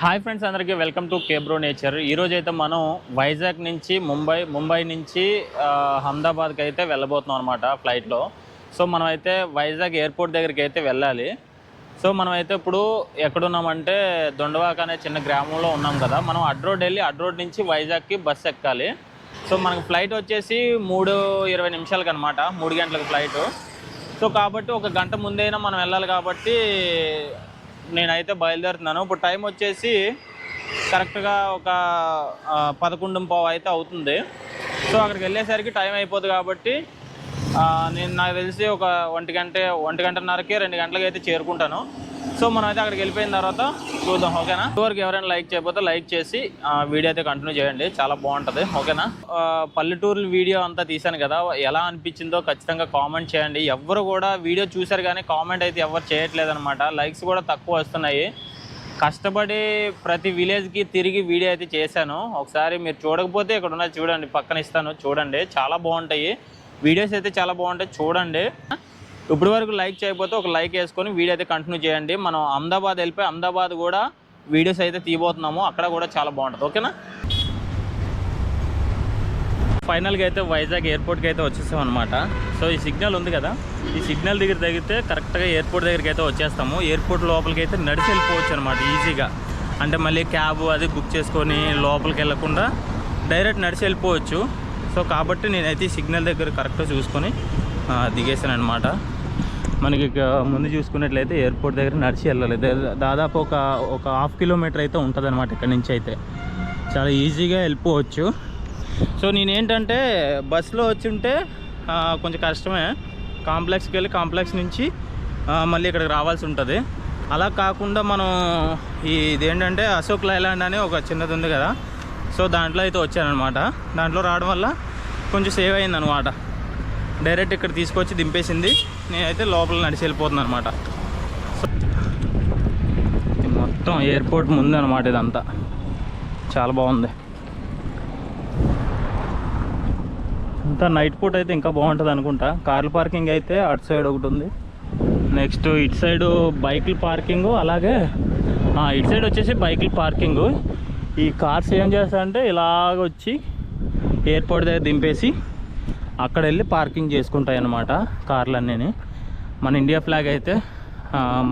Hi friends అందరికీ welcome to కేబ్రో nature ఈరోజు అయితే మనం వైజాగ్ నుంచి ముంబై ముంబై నుంచి అహ్మదాబాద్కి అయితే వెళ్ళబోతున్నాం అనమాట ఫ్లైట్లో సో మనం అయితే వైజాగ్ ఎయిర్పోర్ట్ దగ్గరికి అయితే వెళ్ళాలి. సో మనం అయితే ఇప్పుడు ఎక్కడున్నామంటే దొండవాక అనే చిన్న గ్రామంలో ఉన్నాం కదా. మనం అడ్రోడ్ వెళ్ళి అడ్రోడ్ నుంచి వైజాగ్కి బస్సు ఎక్కాలి. సో మనకు ఫ్లైట్ వచ్చేసి మూడు ఇరవై నిమిషాలకు అనమాట మూడు గంటలకు ఫ్లైట్ సో కాబట్టి ఒక గంట ముందైనా మనం వెళ్ళాలి కాబట్టి నేనైతే బయలుదేరుతున్నాను. ఇప్పుడు టైం వచ్చేసి కరెక్ట్గా ఒక పదకొండు పావు అయితే అవుతుంది. సో అక్కడికి వెళ్ళేసరికి టైం అయిపోతుంది కాబట్టి నేను నాకు తెలిసి ఒక ఒంటి గంట ఒంటి గంటన్నరకి రెండు గంటలకి అయితే చేరుకుంటాను. సో మనం అయితే అక్కడికి వెళ్ళిపోయిన తర్వాత చూద్దాం ఓకేనా? ఇవరకు ఎవరైనా లైక్ చేయకపోతే లైక్ చేసి వీడియో అయితే కంటిన్యూ చేయండి. చాలా బాగుంటుంది ఓకేనా? పల్లెటూరు వీడియో అంతా తీశాను కదా ఎలా అనిపించిందో ఖచ్చితంగా కామెంట్ చేయండి. ఎవరు కూడా వీడియో చూశారు కానీ కామెంట్ అయితే ఎవరు చేయట్లేదు అనమాట లైక్స్ కూడా తక్కువ వస్తున్నాయి. కష్టపడి ప్రతి విలేజ్కి తిరిగి వీడియో అయితే చేశాను. ఒకసారి మీరు చూడకపోతే ఇక్కడ ఉన్నది చూడండి పక్కన ఇస్తాను చూడండి. చాలా బాగుంటాయి. వీడియోస్ అయితే చాలా బాగుంటాయి చూడండి. ఇప్పటి వరకు లైక్ చేయకపోతే ఒక లైక్ వేసుకొని వీడియో అయితే కంటిన్యూ చేయండి. మనం అహ్మదాబాద్ వెళ్ళిపోయి అహ్మదాబాద్ కూడా వీడియోస్ అయితే తీయబోతున్నాము. అక్కడ కూడా చాలా బాగుంటుంది. ఓకేనా ఫైనల్గా అయితే వైజాగ్ ఎయిర్పోర్ట్కి అయితే వచ్చేసాం అనమాట సో ఈ సిగ్నల్ ఉంది కదా? ఈ సిగ్నల్ దగ్గర తగ్గితే కరెక్ట్గా ఎయిర్పోర్ట్ దగ్గరికి అయితే వచ్చేస్తాము. ఎయిర్పోర్ట్ లోపలికి అయితే నడిచి వెళ్ళిపోవచ్చు అనమాట ఈజీగా అంటే మళ్ళీ క్యాబ్ అది బుక్ చేసుకొని లోపలికి వెళ్ళకుండా డైరెక్ట్ నడిచి వెళ్ళిపోవచ్చు. సో కాబట్టి నేనైతే సిగ్నల్ దగ్గర కరెక్ట్గా చూసుకొని దిగేసాను అనమాట మనకి ముందు చూసుకున్నట్లయితే ఎయిర్పోర్ట్ దగ్గర నడిచి వెళ్ళాలి. దాదాపు ఒక ఒక హాఫ్ కిలోమీటర్ అయితే ఉంటుంది అనమాట ఇక్కడ నుంచి అయితే. చాలా ఈజీగా వెళ్ళిపోవచ్చు. సో నేనేంటంటే బస్సులో వచ్చి ఉంటే కొంచెం కష్టమే. కాంప్లెక్స్కి వెళ్ళి కాంప్లెక్స్ నుంచి మళ్ళీ ఇక్కడికి రావాల్సి ఉంటుంది. అలా కాకుండా మనం ఈ ఇదేంటంటే అశోక్ లైలాండ్ అని ఒక చిన్నది ఉంది కదా. సో దాంట్లో అయితే వచ్చానమాట దాంట్లో రావడం వల్ల కొంచెం సేవ్ అయింది అనమాట డైరెక్ట్ ఇక్కడ తీసుకొచ్చి దింపేసింది. నేనైతే లోపల నడిచి వెళ్ళిపోతున్నాను అనమాట మొత్తం ఎయిర్పోర్ట్ ముందు అనమాట ఇదంతా. చాలా బాగుంది. అంతా నైట్ పూట అయితే ఇంకా బాగుంటుంది అనుకుంటా. కార్ల పార్కింగ్ అయితే అటు సైడ్ ఒకటి ఉంది. నెక్స్ట్ ఇటు సైడ్ బైకుల పార్కింగ్ అలాగే ఇటు సైడ్ వచ్చేసి బైకుల పార్కింగ్. ఈ కార్స్ ఏం చేస్తారంటే ఇలాగ వచ్చి ఎయిర్పోర్ట్ దగ్గర దింపేసి అక్కడ వెళ్ళి పార్కింగ్ చేసుకుంటాయి అన్నమాట కార్లన్నీ మన ఇండియా ఫ్లాగ్ అయితే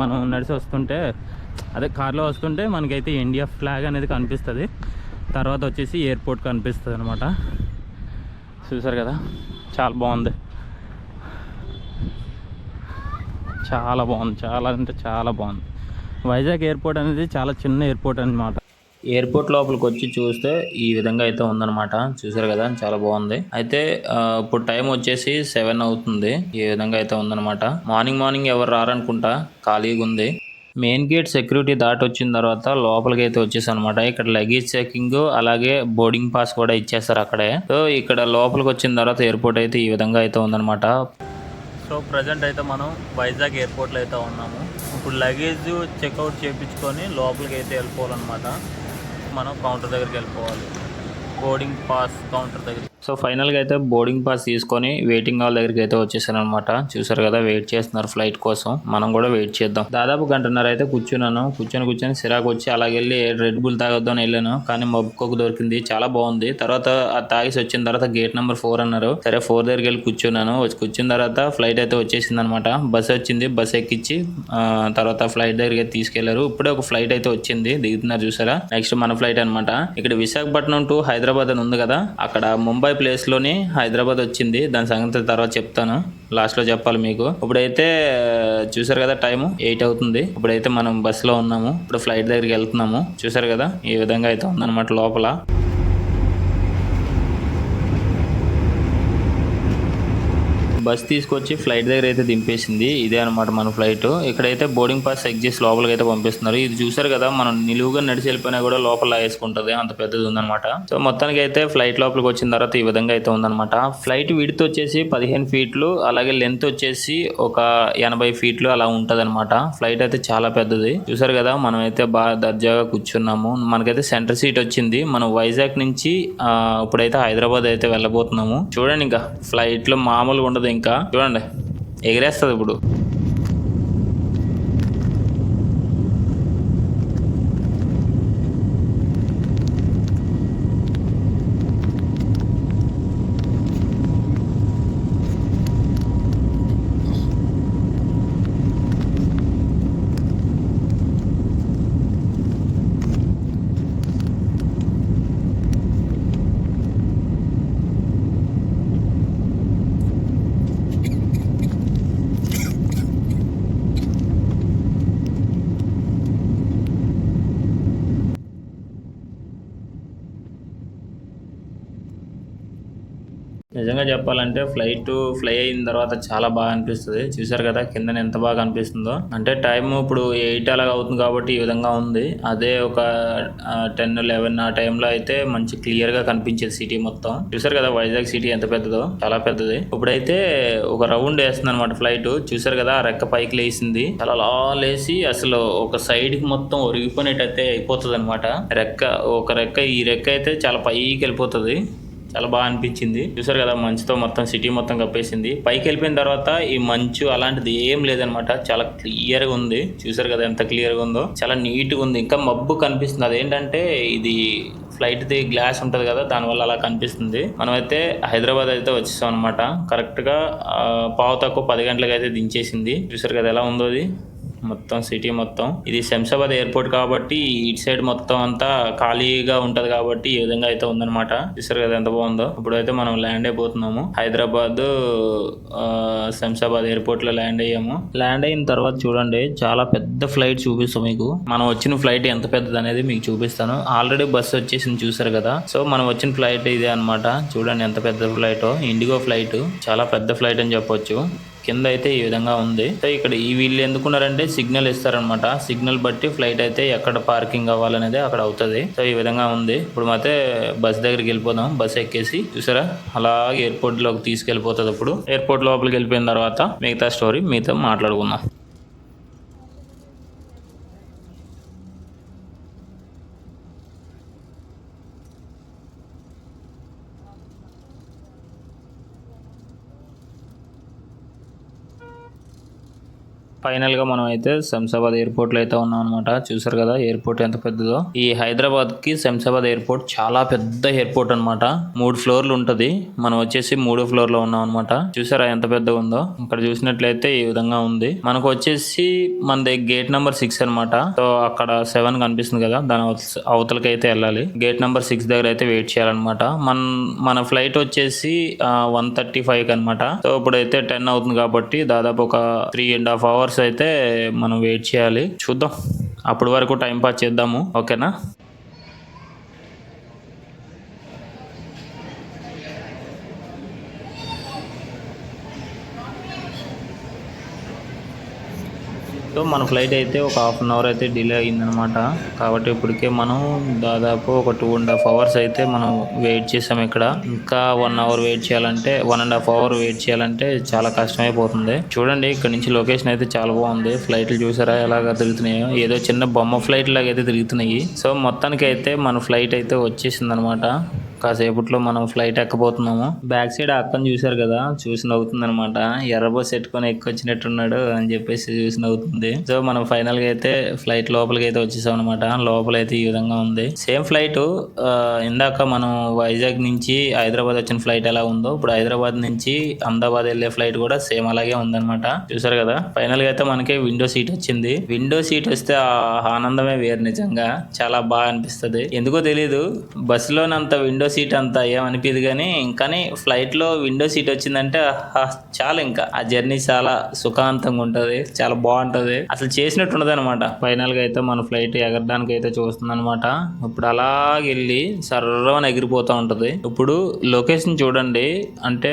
మనం నడిచి వస్తుంటే అదే కార్లో వస్తుంటే మనకైతే ఇండియా ఫ్లాగ్ అనేది కనిపిస్తుంది. తర్వాత వచ్చేసి ఎయిర్పోర్ట్ కనిపిస్తుంది అనమాట చూసారు కదా? చాలా బాగుంది. చాలా బాగుంది. చాలా అంటే చాలా బాగుంది. వైజాగ్ ఎయిర్పోర్ట్ అనేది చాలా చిన్న ఎయిర్పోర్ట్ అనమాట ఎయిర్పోర్ట్ లోపలికి వచ్చి చూస్తే ఈ విధంగా అయితే ఉందన్నమాట. చూసారు కదా చాలా బాగుంది. అయితే ఇప్పుడు టైం వచ్చేసి సెవెన్ అవుతుంది. ఈ విధంగా అయితే ఉందన్నమాట. మార్నింగ్ మార్నింగ్ ఎవరు రారనుకుంటా ఖాళీగా ఉంది. మెయిన్ గేట్ సెక్యూరిటీ దాటి వచ్చిన తర్వాత లోపలికి అయితే వచ్చేసనమాట. అనమాట ఇక్కడ లగేజ్ చెకింగ్ అలాగే బోర్డింగ్ పాస్ కూడా ఇచ్చేస్తారు అక్కడే. సో ఇక్కడ లోపలికి వచ్చిన తర్వాత ఎయిర్పోర్ట్ అయితే ఈ విధంగా అయితే ఉందన్నమాట. సో ప్రజెంట్ అయితే మనం వైజాగ్ ఎయిర్పోర్ట్లో అయితే ఉన్నాము. ఇప్పుడు లగేజ్ చెక్అవుట్ చేయించుకొని లోపలికి అయితే వెళ్ళిపోవాలన్నమాట. మనం కౌంటర్ దగ్గరికి వెళ్ళిపోవాలి. బోర్డింగ్ పాస్ కౌంటర్ దగ్గర సో ఫైనల్గా అయితే బోర్డింగ్ పాస్ తీసుకొని వెయిటింగ్ హాల్ దగ్గరికి అయితే వచ్చేసాను అనమాట చూసారు కదా వెయిట్ చేస్తున్నారు ఫ్లైట్ కోసం. మనం కూడా వెయిట్ చేద్దాం. దాదాపు గంటన్నర అయితే కూర్చున్నాను. కూర్చొని కూర్చొని సిరాకు వచ్చి అలాగెళ్ళి రెడ్ బుల్ తాగొద్దామని వెళ్ళాను. కానీ మబ్బుకోకు దొరికింది. చాలా బాగుంది. తర్వాత ఆ తాగేసి వచ్చిన తర్వాత గేట్ నెంబర్ ఫోర్ అన్నారు. సరే ఫోర్ దగ్గరికి వెళ్ళి కూర్చున్నాను. వచ్చి కూర్చున్న తర్వాత ఫ్లైట్ అయితే వచ్చేసింది అనమాట బస్ వచ్చింది. బస్ ఎక్కించి ఆ, తర్వాత ఫ్లైట్ దగ్గరికి తీసుకెళ్ళారు. ఇప్పుడే ఒక ఫ్లైట్ అయితే వచ్చింది. దిగుతున్నారు చూసారా? నెక్స్ట్ మన ఫ్లైట్ అనమాట ఇక్కడ విశాఖపట్నం టు హైదరాబాద్ అని ఉంది కదా అక్కడ ముంబై ప్లేస్లోని హైదరాబాద్ వచ్చింది. దాని సంగతి తర్వాత చెప్తాను. లాస్ట్లో చెప్పాలి మీకు. ఇప్పుడైతే చూసారు కదా టైం ఎయిట్ అవుతుంది. ఇప్పుడైతే మనం బస్సులో ఉన్నాము. ఇప్పుడు ఫ్లైట్ దగ్గరికి వెళ్తున్నాము. చూసారు కదా? ఈ విధంగా అయితే ఉందన్నమాట లోపల. బస్ తీసుకొచ్చి ఫ్లైట్ దగ్గర అయితే దింపేసింది. ఇదే అనమాట మన ఫ్లైట్. ఇక్కడైతే బోర్డింగ్ పాస్ చెక్ చేసి లోపలికి అయితే పంపిస్తున్నారు. ఇది చూసారు కదా మనం నిలువుగా నడిచి వెళ్ళిపోయినా కూడా లోపల వేసుకుంటది అంత పెద్దది ఉందన్నమాట. సో మొత్తానికి అయితే ఫ్లైట్ లోపలికి వచ్చిన తర్వాత ఈ విధంగా అయితే ఉందన్నమాట. ఫ్లైట్ విడ్త్ వచ్చేసి పదిహేను ఫీట్లు అలాగే లెంత్ వచ్చేసి ఒక ఎనభై ఫీట్లు అలా ఉంటది ఫ్లైట్ అయితే చాలా పెద్దది. చూసారు కదా మనం అయితే బాగా దర్జాగా కూర్చున్నాము. మనకైతే సెంటర్ సీట్ వచ్చింది. మనం వైజాగ్ నుంచి ఇప్పుడైతే హైదరాబాద్ అయితే వెళ్ళబోతున్నాము. చూడండి ఇంకా ఫ్లైట్లో మామూలుగా ఉండదు. ఇంకా. చూడండి. ఎగిరేస్తుంది ఇప్పుడు. నిజంగా చెప్పాలంటే ఫ్లైట్ ఫ్లై అయిన తర్వాత చాలా బాగా అనిపిస్తుంది. చూసారు కదా కింద ఎంత బాగా అనిపిస్తుందో. అంటే టైం ఇప్పుడు ఎయిట్ అలాగ అవుతుంది కాబట్టి ఈ విధంగా ఉంది. అదే ఒక టెన్ లెవెన్ ఆ టైంలో అయితే మంచి క్లియర్గా కనిపించేది సిటీ మొత్తం. చూసారు కదా వైజాగ్ సిటీ ఎంత పెద్దదో. చాలా పెద్దది. ఇప్పుడైతే ఒక రౌండ్ వేస్తుంది అనమాట ఫ్లైట్. చూసారు కదా ఆ రెక్క పైకి లేసింది. చాలా అలా లేసి అసలు ఒక సైడ్కి మొత్తం ఒరిగిపోయినట్టయితే అయిపోతుంది అనమాట రెక్క ఒక రెక్క ఈ రెక్క అయితే చాలా పైకి వెళ్ళిపోతుంది. చాలా బాగా అనిపించింది. చూసారు కదా మంచుతో మొత్తం సిటీ మొత్తం కప్పేసింది. పైకి వెళ్ళిపోయిన తర్వాత ఈ మంచు అలాంటిది ఏం లేదనమాట చాలా క్లియర్గా ఉంది. చూసారు కదా ఎంత క్లియర్గా ఉందో. చాలా నీట్గా ఉంది. ఇంకా మబ్బు కనిపిస్తుంది. అదేంటంటే ఇది ఫ్లైట్ ది గ్లాస్ ఉంటది కదా దానివల్ల అలా కనిపిస్తుంది. మనమైతే హైదరాబాద్ అయితే వచ్చేసాం అనమాట కరెక్ట్గా పావు తక్కువ పది గంటలకు అయితే దించేసింది. చూసారు కదా ఎలా ఉందో అది. మొత్తం సిటీ మొత్తం. ఇది శంషాబాద్ ఎయిర్పోర్ట్ కాబట్టి ఇటు సైడ్ మొత్తం అంతా ఖాళీగా ఉంటది కాబట్టి ఈ విధంగా అయితే ఉందన్నమాట. చూసారు కదా ఎంత బాగుందో. ఇప్పుడైతే మనం ల్యాండ్ అయిపోతున్నాము హైదరాబాద్ శంషాబాద్ ఎయిర్పోర్ట్లో ల్యాండ్ అయ్యాము. ల్యాండ్ అయిన తర్వాత చూడండి చాలా పెద్ద ఫ్లైట్ చూపిస్తాం మీకు. మనం వచ్చిన ఫ్లైట్ ఎంత పెద్దది అనేది మీకు చూపిస్తాను. ఆల్రెడీ బస్సు వచ్చేసింది చూసారు కదా. సో మనం వచ్చిన ఫ్లైట్ ఇదే అన్నమాట. చూడండి ఎంత పెద్ద ఫ్లైట్ ఇండిగో ఫ్లైట్ చాలా పెద్ద ఫ్లైట్ అని చెప్పొచ్చు. కింద అయితే ఈ విధంగా ఉంది. సో ఇక్కడ ఈ వీళ్ళు ఎందుకున్నారంటే సిగ్నల్ ఇస్తారనమాట సిగ్నల్ బట్టి ఫ్లైట్ అయితే ఎక్కడ పార్కింగ్ అవ్వాలనేది అక్కడ అవుతుంది. సో ఈ విధంగా ఉంది. ఇప్పుడు అయితే బస్ దగ్గరికి వెళ్ళిపోదాం. బస్ ఎక్కేసి చూసారా? అలాగే ఎయిర్పోర్ట్లోకి తీసుకెళ్ళిపోతుంది ఇప్పుడు ఎయిర్పోర్ట్ లోపలికి వెళ్ళిపోయిన తర్వాత మిగతా స్టోరీ మీతో మాట్లాడుకుందాం. ఫైనల్గా మనం అయితే శంషాబాద్ ఎయిర్పోర్ట్లో అయితే ఉన్నాం అనమాట చూసారు కదా ఎయిర్పోర్ట్ ఎంత పెద్దదో. ఈ హైదరాబాద్కి శంషాబాద్ ఎయిర్పోర్ట్ చాలా పెద్ద ఎయిర్పోర్ట్ అన్నమాట. మూడు ఫ్లోర్లు ఉంటది. మనం వచ్చేసి మూడో ఫ్లోర్లో ఉన్నాం అనమాట చూసారా ఎంత పెద్దగా ఉందో? ఇక్కడ చూసినట్లయితే ఈ విధంగా ఉంది. మనకు వచ్చేసి మన గేట్ నెంబర్ సిక్స్ అన్నమాట. సో అక్కడ సెవెన్ కనిపిస్తుంది కదా దాని అవతలకి అయితే వెళ్ళాలి. గేట్ నెంబర్ సిక్స్ దగ్గర అయితే వెయిట్ చేయాలన్నమాట. మన మన ఫ్లైట్ వచ్చేసి వన్ థర్టీ ఫైవ్ అనమాట సో ఇప్పుడైతే టెన్ అవుతుంది కాబట్టి దాదాపు ఒక త్రీ అండ్ హాఫ్ అవర్స్ అయితే మనం వెయిట్ చేయాలి. చూద్దాం. అప్పటి వరకు టైం పాస్ చేద్దాము. ఓకేనా సో మన ఫ్లైట్ అయితే ఒక హాఫ్ అన్ అవర్ అయితే డిలే అయిందనమాట కాబట్టి ఇప్పటికే మనం దాదాపు ఒక టూ అండ్ హాఫ్ అవర్స్ అయితే మనం వెయిట్ చేసాం ఇక్కడ. ఇంకా వన్ అవర్ వెయిట్ చేయాలంటే one and half hour wait చేయాలంటే చాలా కష్టమైపోతుంది. చూడండి ఇక్కడ నుంచి లొకేషన్ అయితే చాలా బాగుంది. ఫ్లైట్లు చూసారా ఎలాగ తిరుగుతున్నాయో? ఏదో చిన్న బొమ్మ ఫ్లైట్ లాగా అయితే తిరుగుతున్నాయి. సో మొత్తానికి అయితే మన ఫ్లైట్ అయితే వచ్చేసింది అనమాట కాసేపట్లో మనం ఫ్లైట్ ఎక్కబోతున్నాము. బ్యాక్ సైడ్ అక్కను చూశారు కదా చూసి నవ్వుతుంది అనమాట ఎర్ర బస్ ఎట్టుకొని ఎక్కొచ్చినట్టున్నాడు అని చెప్పేసి చూసి నవ్వుతుంది. సో మనం ఫైనల్గా అయితే ఫ్లైట్ లోపలికి అయితే వచ్చేసాం అనమాట లోపల అయితే ఈ విధంగా ఉంది. సేమ్ ఫ్లైట్ ఇందాక మనం వైజాగ్ నుంచి హైదరాబాద్ వచ్చిన ఫ్లైట్ ఎలా ఉందో ఇప్పుడు హైదరాబాద్ నుంచి అహ్మదాబాద్ వెళ్ళే ఫ్లైట్ కూడా సేమ్ అలాగే ఉందన్నమాట. చూసారు కదా? ఫైనల్గా అయితే మనకి విండో సీట్ వచ్చింది. విండో సీట్ వస్తే ఆ ఆనందమే వేరు నిజంగా. చాలా బాగా అనిపిస్తది. ఎందుకో తెలియదు బస్సులోనంత విండో సీట్ అంత ఏమనిపించదు కానీ కానీ ఫ్లైట్లో విండో సీట్ వచ్చిందంటే చాలా ఇంకా. ఆ జర్నీ చాలా సుఖాంతంగా ఉంటుంది చాలా బాగుంటుంది. అసలు చేసినట్టు ఉండదు అనమాట ఫైనల్గా అయితే మన ఫ్లైట్ ఎగరడానికి అయితే చూస్తుంది అనమాట ఇప్పుడు అలాగే వెళ్ళి ఎగిరిపోతూ ఉంటుంది. ఇప్పుడు లొకేషన్ చూడండి. అంటే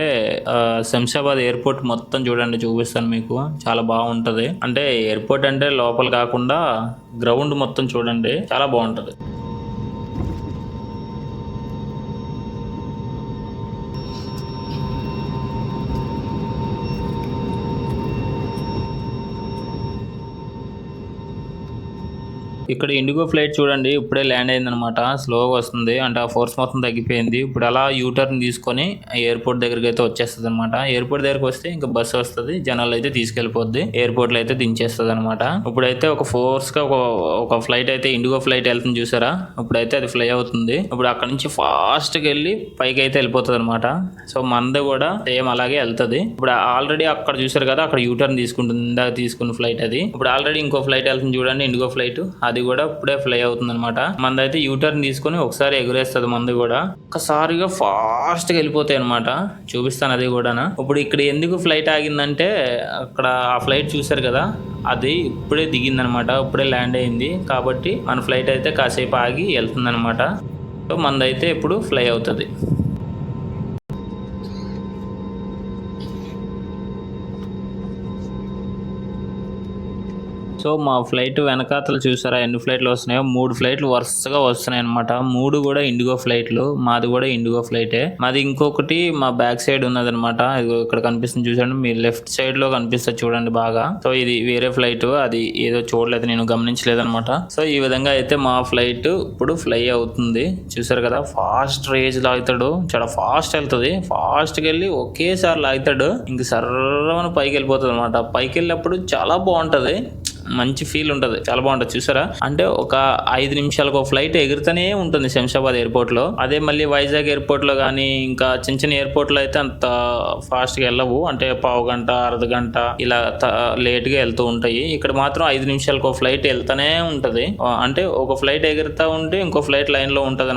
శంషాబాద్ ఎయిర్పోర్ట్ మొత్తం చూడండి చూపిస్తాను మీకు. చాలా బాగుంటుంది. అంటే ఎయిర్పోర్ట్ అంటే లోపల కాకుండా గ్రౌండ్ మొత్తం చూడండి. చాలా బాగుంటుంది. ఇక్కడ ఇండిగో ఫ్లైట్ చూడండి ఇప్పుడే ల్యాండ్ అయిందనమాట. స్లోగా వస్తుంది. అంటే ఆ ఫోర్స్ మొత్తం తగ్గిపోయింది. ఇప్పుడు అలా యూటర్న్ తీసుకొని ఎయిర్పోర్ట్ దగ్గరికి అయితే వచ్చేస్తుంది అనమాట ఎయిర్పోర్ట్ దగ్గరకు వస్తే ఇంకా బస్సు వస్తుంది. జనాలు అయితే తీసుకెళ్ళిపోద్ది ఎయిర్పోర్ట్లో అయితే దించేస్తుంది అనమాట ఇప్పుడైతే ఒక ఫోర్స్గా ఒక ఒక ఫ్లైట్ అయితే ఇండిగో ఫ్లైట్ వెళ్తుంది చూసారా? ఇప్పుడైతే అది ఫ్లై అవుతుంది. ఇప్పుడు అక్కడ నుంచి ఫాస్ట్గా వెళ్ళి పైకి అయితే వెళ్ళిపోతుంది అనమాట సో మనది కూడా సేమ్ అలాగే వెళ్తుంది. ఇప్పుడు ఆల్రెడీ అక్కడ చూసారు కదా అక్కడ యూటర్న్ తీసుకుంటుంది ఇందాక తీసుకున్న ఫ్లైట్ అది. ఇప్పుడు ఆల్రెడీ ఇంకో ఫ్లైట్ వెళ్తుంది చూడండి ఇండిగో ఫ్లైట్ అది కూడా ఇప్పుడే ఫ్లై అవుతుంది అనమాట మనదైతే యూటర్న్ తీసుకొని ఒకసారి ఎగురేస్తుంది మంది కూడా. ఒకసారిగా ఫాస్ట్గా వెళ్ళిపోతాయి అనమాట చూపిస్తాను అది కూడా ఇప్పుడు ఇక్కడ ఎందుకు ఫ్లైట్ ఆగిందంటే అక్కడ ఆ ఫ్లైట్ చూసారు కదా అది ఇప్పుడే దిగిందనమాట ఇప్పుడే ల్యాండ్ అయింది. కాబట్టి మన ఫ్లైట్ అయితే కాసేపు ఆగి వెళ్తుంది అనమాట సో మనదైతే ఇప్పుడు ఫ్లై అవుతుంది. సో మా ఫ్లైట్ వెనకాతలు చూసారా ఎన్ని ఫ్లైట్లు వస్తున్నాయో? మూడు ఫ్లైట్లు వరుసగా వస్తున్నాయి అనమాట మూడు కూడా ఇండిగో ఫ్లైట్లు మాది కూడా ఇండిగో ఫ్లైటే. మాది ఇంకొకటి మా బ్యాక్ సైడ్ ఉన్నది అనమాట ఇక్కడ కనిపిస్తుంది చూసాను మీ లెఫ్ట్ సైడ్లో కనిపిస్తుంది చూడండి బాగా. సో ఇది వేరే ఫ్లైట్ అది ఏదో చూడలేదు నేను గమనించలేదు అనమాట సో ఈ విధంగా అయితే మా ఫ్లైట్ ఇప్పుడు ఫ్లై అవుతుంది. చూసారు కదా ఫాస్ట్ రేజ్ లాగుతాడు. చాలా ఫాస్ట్ వెళ్తుంది. ఫాస్ట్ వెళ్ళి ఒకేసారి లాగుతాడు. ఇంక సర్రమని పైకి వెళ్ళిపోతుంది అనమాట పైకి వెళ్ళినప్పుడు చాలా బాగుంటుంది. మంచి ఫీల్ ఉంటుంది. చాలా బాగుంటుంది. చూసారా? అంటే ఒక ఐదు నిమిషాలకు ఒక ఫ్లైట్ ఎగురుతూనే ఉంటుంది శంషాబాద్ ఎయిర్పోర్ట్లో అదే మళ్ళీ వైజాగ్ ఎయిర్పోర్ట్లో కానీ ఇంకా చిన్న చిన్న ఎయిర్పోర్ట్లో అయితే అంత ఫాస్ట్గా వెళ్ళవు. అంటే పావు గంట అర్ధ గంట ఇలా లేట్గా వెళ్తూ ఉంటాయి. ఇక్కడ మాత్రం ఐదు నిమిషాలకు ఒక ఫ్లైట్ వెళ్తూనే ఉంటది. అంటే ఒక ఫ్లైట్ ఎగురుతా ఉంటే ఇంకో ఫ్లైట్ లైన్లో ఉంటది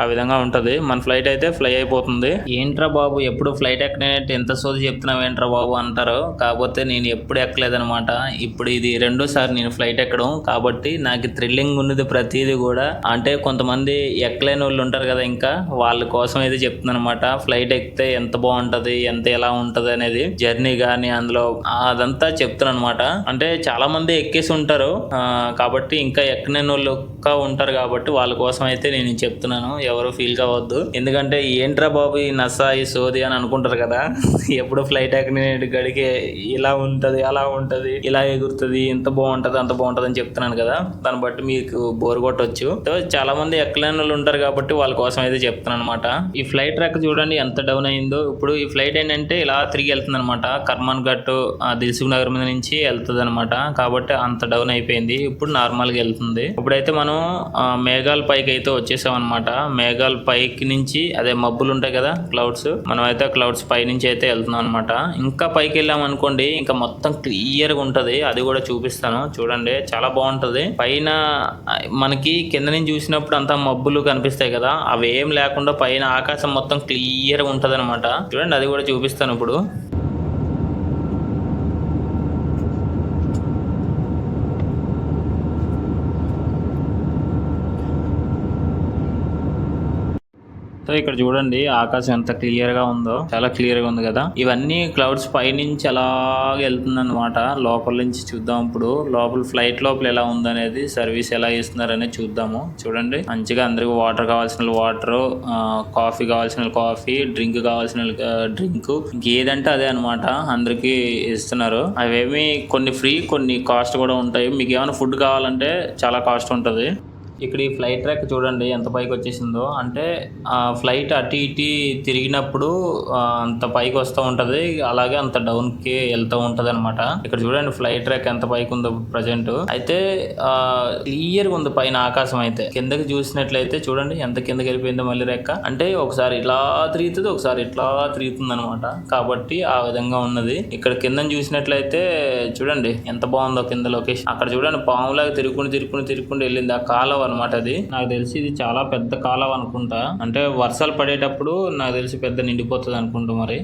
ఆ విధంగా ఉంటది. మన ఫ్లైట్ అయితే ఫ్లై అయిపోతుంది. ఏంట్రా బాబు ఎప్పుడు ఫ్లైట్ ఎక్కనేట్టు ఎంత సోది చెప్తున్నావు ఏంట్రా బాబు? అంటారు. కాకపోతే నేను ఎప్పుడు ఎక్కలేదనమాట ఇప్పుడు ఇది రెండు రెండోసారి నేను ఫ్లైట్ ఎక్కడం. కాబట్టి నాకు థ్రిల్లింగ్ ఉన్నది ప్రతిదీ కూడా. అంటే కొంతమంది ఎక్కలేని వాళ్ళు ఉంటారు కదా ఇంకా. వాళ్ళ కోసం అయితే చెప్తున్నాను అనమాట ఫ్లైట్ ఎక్కితే ఎంత బాగుంటది ఎంత ఎలా ఉంటది అనేది జర్నీ కానీ అందులో అదంతా చెప్తున్నాను అనమాట అంటే చాలా మంది ఎక్కేసి ఉంటారు. కాబట్టి ఇంకా ఎక్కలేని వాళ్ళు ఇంకా ఉంటారు కాబట్టి వాళ్ళ కోసం అయితే నేను చెప్తున్నాను. ఎవరు ఫీల్ కావద్దు. ఎందుకంటే ఏంట్రా బాబు ఈ నసా ఈ సోది అని అనుకుంటారు కదా. ఎప్పుడు ఫ్లైట్ ఎక్కని గడికే ఇలా ఉంటుంది అలా ఉంటుంది ఇలా ఎగురుతుంది ఇంత బాగుంటుంది అంత బాగుంటుంది అని చెప్తున్నాను కదా. దాన్ని బట్టి మీకు బోర్ కొట్టవచ్చు సో చాలా మంది ఎక్కలేని వాళ్ళు ఉంటారు కాబట్టి వాళ్ళ కోసం అయితే చెప్తున్నాను అనమాట ఈ ఫ్లైట్ రెక్క చూడండి ఎంత డౌన్ అయిందో. ఇప్పుడు ఈ ఫ్లైట్ ఏంటంటే ఇలా తిరిగి వెళ్తుంది అనమాట కర్మన్ గట్టు దిల్సుఖ్ నగర్ మీద నుంచి వెళ్తుంది అనమాట కాబట్టి అంత డౌన్ అయిపోయింది. ఇప్పుడు నార్మల్గా వెళ్తుంది. ఇప్పుడైతే మనం ఆ, మేఘాల పైకి అయితే వచ్చేసామన్నమాట. మేఘాల పైకి నుంచి అదే మబ్బులు ఉంటాయి కదా క్లౌడ్స్ మనం అయితే క్లౌడ్స్ పై నుంచి అయితే వెళ్తున్నాం అనమాట ఇంకా పైకి వెళ్ళాం అనుకోండి ఇంకా మొత్తం క్లియర్గా ఉంటుంది. అది కూడా చూపిస్తాను. చూడండి చాలా బాగుంటది. పైన మనకి కింద నుంచి చూసినప్పుడు అంతా మబ్బులు కనిపిస్తాయి కదా అవి ఏం లేకుండా పైన ఆకాశం మొత్తం క్లియర్గా ఉంటుంది అనమాట చూడండి అది కూడా చూపిస్తాను ఇప్పుడు. సో ఇక్కడ చూడండి ఆకాశం ఎంత క్లియర్గా ఉందో చాలా క్లియర్గా ఉంది కదా. ఇవన్నీ క్లౌడ్స్ పైనుంచి అలాగ వెళ్తుంది అనమాట లోపల నుంచి చూద్దాం ఇప్పుడు. లోపల ఫ్లైట్ లోపల ఎలా ఉందనేది సర్వీస్ ఎలా ఇస్తున్నారు అనేది చూద్దాము. చూడండి మంచిగా అందరికి వాటర్ కావాల్సిన వాటర్ కాఫీ కావాల్సిన కాఫీ డ్రింక్ కావాల్సిన డ్రింక్ ఏదంటే అదే అనమాట అందరికి ఇస్తున్నారు. అవేమి కొన్ని ఫ్రీ కొన్ని కాస్ట్ కూడా ఉంటాయి. మీకు ఏమైనా ఫుడ్ కావాలంటే చాలా కాస్ట్ ఉంటుంది. ఇక్కడ ఈ ఫ్లైట్ ట్రాక్ చూడండి ఎంత పైకి వచ్చేసిందో. అంటే ఆ ఫ్లైట్ అటు ఇటు తిరిగినప్పుడు అంత పైకి వస్తూ ఉంటుంది. అలాగే అంత డౌన్కి వెళ్తూ ఉంటుంది అనమాట ఇక్కడ చూడండి ఫ్లైట్ ట్రాక్ ఎంత పైకి ఉందో ప్రజెంట్ అయితే క్లియర్గా ఉంది పైన ఆకాశం అయితే. కిందకి చూసినట్లయితే చూడండి ఎంత కిందకి వెళ్ళిపోయిందో మళ్ళీ రెక్క. అంటే ఒకసారి ఇలా తిరుగుతుంది ఒకసారి ఇట్లా తిరుగుతుంది అనమాట కాబట్టి ఆ విధంగా ఉన్నది. ఇక్కడ కింద చూసినట్లయితే చూడండి ఎంత బాగుందో కింద లొకేషన్ అక్కడ చూడండి పాములాగా తిరుక్కుని తిరుక్కుని తిరుక్కుంటూ వెళ్ళింది. ఆ కాలువ అనమాట అది. నాకు తెలిసి ఇది చాలా పెద్ద కాలం అనుకుంటా. అంటే వర్షాలు పడేటప్పుడు నాకు తెలిసి పెద్ద నిండిపోతుంది అనుకుంటా మరి.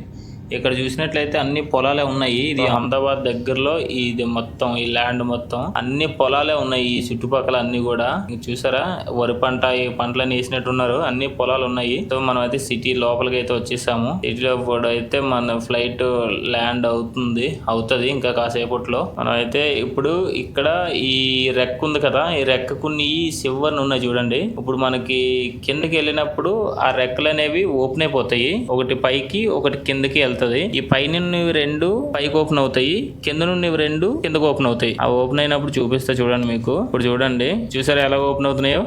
ఇక్కడ చూసినట్లయితే అన్ని పొలాలే ఉన్నాయి. ఇది అహ్మదాబాద్ దగ్గరలో ఇది మొత్తం ఈ ల్యాండ్ మొత్తం అన్ని పొలాలే ఉన్నాయి ఈ చుట్టుపక్కల అన్ని కూడా. చూసారా? వరి పంట ఈ పంటలన్నీ వేసినట్టున్నారు. అన్ని పొలాలు ఉన్నాయి. సో మనం అయితే సిటీ లోపలికి అయితే వచ్చేసాము. సిటీలో కూడా అయితే మన ఫ్లైట్ ల్యాండ్ అవుతుంది అవుతుంది ఇంకా కాసేపట్లో. మనం అయితే ఇప్పుడు ఇక్కడ ఈ రెక్క ఉంది కదా ఈ రెక్కకున్ని సివ్వర్ ఉన్నాయి చూడండి. ఇప్పుడు మనకి కిందకి వెళ్ళినప్పుడు ఆ రెక్కలు అనేవి ఓపెన్ అయిపోతాయి. ఒకటి పైకి ఒకటి కిందకి వెళ్తాయి. ఈ పైన రెండు పైకి ఓపెన్ అవుతాయి. కింద నుండి రెండు కిందకి ఓపెన్ అవుతాయి. ఆ ఓపెన్ అయినప్పుడు చూపిస్తా చూడండి మీకు. ఇప్పుడు చూడండి. చూసారా ఎలా ఓపెన్ అవుతున్నాయో?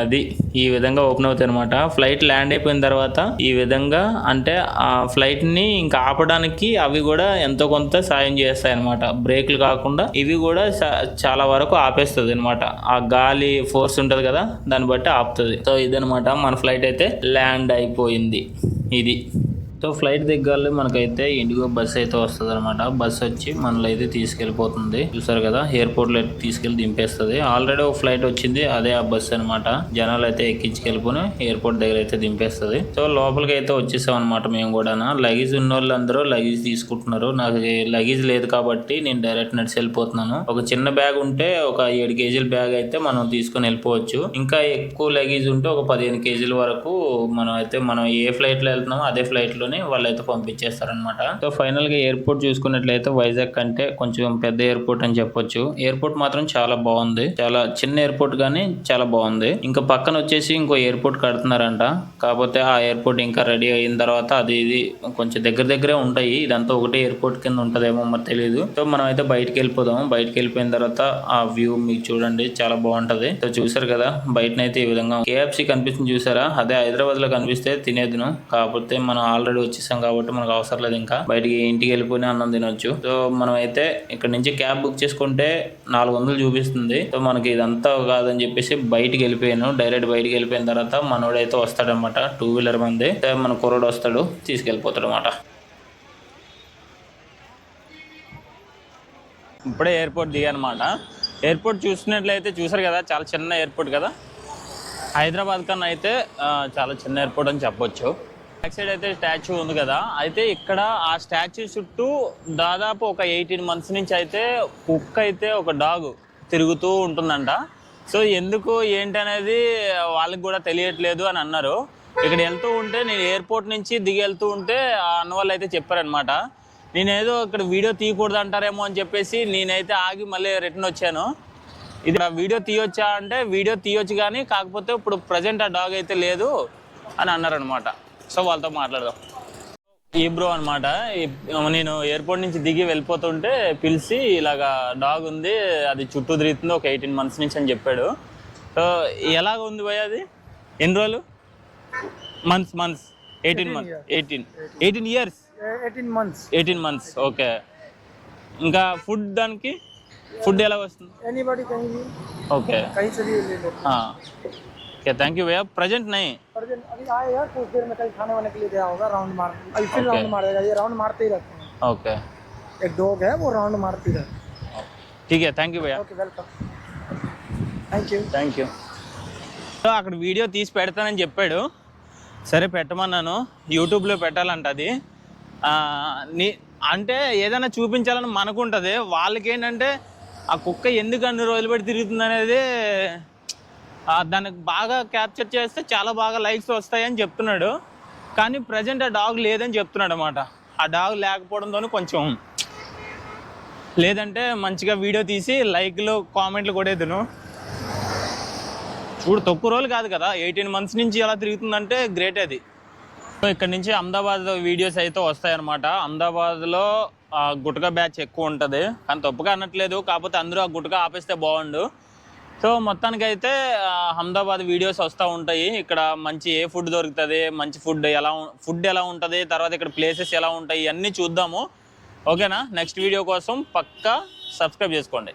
అది ఈ విధంగా ఓపెన్ అవుతాయి అనమాట ఫ్లైట్ ల్యాండ్ అయిపోయిన తర్వాత ఈ విధంగా అంటే ఆ ఫ్లైట్ని ఇంకా ఆపడానికి అవి కూడా ఎంతో కొంత సాయం చేస్తాయి అనమాట బ్రేక్లు కాకుండా ఇవి కూడా చాలా వరకు ఆపేస్తుంది అనమాట ఆ గాలి ఫోర్స్ ఉంటది కదా దాన్ని బట్టి ఆపుతుంది. సో ఇదనమాట మన ఫ్లైట్ అయితే ల్యాండ్ అయిపోయింది. ఇది. సో ఫ్లైట్ దిగ్గాలి మనకైతే ఇండిగో బస్ అయితే వస్తుంది అనమాట బస్ వచ్చి మనల్ని అయితే తీసుకెళ్ళిపోతుంది చూసారు కదా ఎయిర్పోర్ట్లో తీసుకెళ్ళి దింపేస్తుంది. ఆల్రెడీ ఒక ఫ్లైట్ వచ్చింది అదే ఆ బస్ అనమాట జనాలు అయితే ఎక్కించుకెళ్ళిపోయి ఎయిర్పోర్ట్ దగ్గర అయితే దింపేస్తుంది. సో లోపలికి అయితే వచ్చేసాం అనమాట మేము కూడా లగేజ్ ఉన్న వాళ్ళందరూ లగేజ్ తీసుకుంటున్నారు. నాకు లగేజ్ లేదు కాబట్టి నేను డైరెక్ట్ నడిచి వెళ్ళిపోతున్నాను. ఒక చిన్న బ్యాగ్ ఉంటే ఒక ఏడు కేజీల బ్యాగ్ అయితే మనం తీసుకొని వెళ్ళిపోవచ్చు. ఇంకా ఎక్కువ లగేజ్ ఉంటే ఒక పదిహేను కేజీల వరకు మనం అయితే మనం ఏ ఫ్లైట్లో వెళ్తున్నామో అదే ఫ్లైట్లో తీసుకొని వాళ్ళు అయితే పంపించేస్తారనమాట సో ఫైనల్గా ఎయిర్పోర్ట్ చూసుకున్నట్లయితే వైజాగ్ కంటే కొంచెం పెద్ద ఎయిర్పోర్ట్ అని చెప్పొచ్చు. ఎయిర్పోర్ట్ మాత్రం చాలా బాగుంది. చాలా చిన్న ఎయిర్పోర్ట్ గానీ చాలా బాగుంది. ఇంకా పక్కన వచ్చేసి ఇంకో ఎయిర్పోర్ట్ కడుతున్నారంట. కాకపోతే ఆ ఎయిర్పోర్ట్ ఇంకా రెడీ అయిన తర్వాత అది ఇది కొంచెం దగ్గర దగ్గరే ఉంటాయి. ఇదంతా ఒకటే ఎయిర్పోర్ట్ కింద ఉంటదేమో మరి తెలియదు సో మనం అయితే బయటకు వెళ్ళిపోదాం. బయటకు వెళ్ళిపోయిన తర్వాత ఆ వ్యూ మీకు చూడండి. చాలా బాగుంటది. సో చూసారు కదా బయటనైతే ఈ విధంగా కేఎఫ్సి కనిపిస్తుంది చూసారా? అదే హైదరాబాద్లో కనిపిస్తే తినేదిను కాకపోతే మనం ఆల్రెడీ వచ్చేసాం కాబట్టి మనకు అవసరం లేదు ఇంకా. బయటికి ఇంటికి వెళ్ళిపోయి అన్నం తినొచ్చు. సో మనం అయితే ఇక్కడ నుంచి క్యాబ్ బుక్ చేసుకుంటే నాలుగు వందలు చూపిస్తుంది. సో మనకి ఇదంతా కాదని చెప్పేసి బయటికి వెళ్ళిపోయాను. డైరెక్ట్ బయటికి వెళ్ళిపోయిన తర్వాత మనోడైతే వస్తాడనమాట టూ వీలర్ మంది. మన కుర్రోడు వస్తాడు తీసుకెళ్ళిపోతాడు అనమాట ఇప్పుడే ఎయిర్పోర్ట్ దిగానమాట ఎయిర్పోర్ట్ చూసినట్లయితే చూసారు కదా చాలా చిన్న ఎయిర్పోర్ట్ కదా. హైదరాబాద్ కన్నా అయితే చాలా చిన్న ఎయిర్పోర్ట్ అని చెప్పొచ్చు. బ్యాక్ సైడ్ అయితే స్టాచ్యూ ఉంది కదా. అయితే ఇక్కడ ఆ స్టాచ్యూ చుట్టూ దాదాపు ఒక ఎయిటీన్ మంత్స్ నుంచి అయితే కుక్క అయితే ఒక డాగ్ తిరుగుతూ ఉంటుందంట. సో ఎందుకు ఏంటి అనేది వాళ్ళకి కూడా తెలియట్లేదు అని అన్నారు. ఇక్కడ వెళ్తూ ఉంటే నేను ఎయిర్పోర్ట్ నుంచి దిగి వెళ్తూ ఉంటే ఆ అన్న వాళ్ళు అయితే చెప్పారనమాట నేనేదో ఇక్కడ వీడియో తీయకూడదు అంటారేమో అని చెప్పేసి నేనైతే ఆగి మళ్ళీ రిటర్న్ వచ్చాను. ఇది వీడియో తీయొచ్చా అంటే వీడియో తీయొచ్చు కానీ కాకపోతే ఇప్పుడు ప్రజెంట్ ఆ డాగ్ అయితే లేదు అని అన్నారనమాట సో వాళ్ళతో మాట్లాడదాం. ఈ బ్రో అనమాట నేను ఎయిర్పోర్ట్ నుంచి దిగి వెళ్ళిపోతుంటే పిలిచి ఇలాగా డాగ్ ఉంది అది చుట్టూ తిరుగుతుంది ఒక ఎయిటీన్ మంత్స్ నుంచి అని చెప్పాడు. సో ఎలాగ ఉంది భయ అది? ఎన్ని రోజులు? Months months eighteen months eighteen eighteen years eighteen months eighteen months okay ఇంకా ఫుడ్ దానికి? ఫుడ్ ఎలా వస్తుంది? ఓకే ఓకే థ్యాంక్ యూ భయ్యా. ప్రజెంట్ నై हाँ ओके थैंक यू भैया प्रेजेंट नहीं पर दिन अभी आए यार कुछ देर में कहीं खाने वाने के लिए गया होगा राउंड मार अभी फिर Okay. राउंड मारेगा ये राउंड मारते ही रहते हैं ओके एक डॉग है वो राउंड मारती रहती ठीक है थैंक यू भैया है okay welcome thank you thank you so అక్కడ వీడియో తీసి పెడతానని చెప్పాడు సరే పెట్టమన్నాను యూట్యూబ్లో పెట్టాలంట అది ఆ, నీ అంటే ఏదైనా చూపించాలని మనకుంటుంది వాళ్ళకి ఏంటంటే ఆ కుక్క ఎందుకు అన్ని రోజులు పెట్టి తిరుగుతుంది అనేది ఆ, దానికి బాగా క్యాప్చర్ చేస్తే చాలా బాగా లైక్స్ వస్తాయని చెప్తున్నాడు. కానీ ప్రజెంట్ ఆ డాగ్ లేదని చెప్తున్నాడు అనమాట ఆ డాగ్ లేకపోవడంతో కొంచెం లేదంటే మంచిగా వీడియో తీసి లైక్లు కామెంట్లు కొడేదును చూడు తక్కువ రోజులు కాదు కదా ఎయిటీన్ మంత్స్ నుంచి ఎలా తిరుగుతుందంటే గ్రేట్ అది. ఇక్కడ నుంచి అహ్మదాబాద్ వీడియోస్ అయితే వస్తాయన్నమాట. అహ్మదాబాద్లో ఆ, గుట్కా బ్యాచ్ ఎక్కువ ఉంటుంది. కానీ తప్పుగా అనట్లేదు. కాకపోతే అందరూ ఆ గుట్కా ఆపేస్తే బాగుండు. సో మొత్తానికి అయితే అహ్మదాబాద్ వీడియోస్ వస్తూ ఉంటాయి. ఇక్కడ మంచి ఏ ఫుడ్ దొరుకుతుంది మంచి ఫుడ్ ఎలా ఫుడ్ ఎలా ఉంటుంది తర్వాత ఇక్కడ ప్లేసెస్ ఎలా ఉంటాయి ఇవన్నీ చూద్దాము. ఓకేనా? నెక్స్ట్ వీడియో కోసం పక్కా సబ్స్క్రైబ్ చేసుకోండి.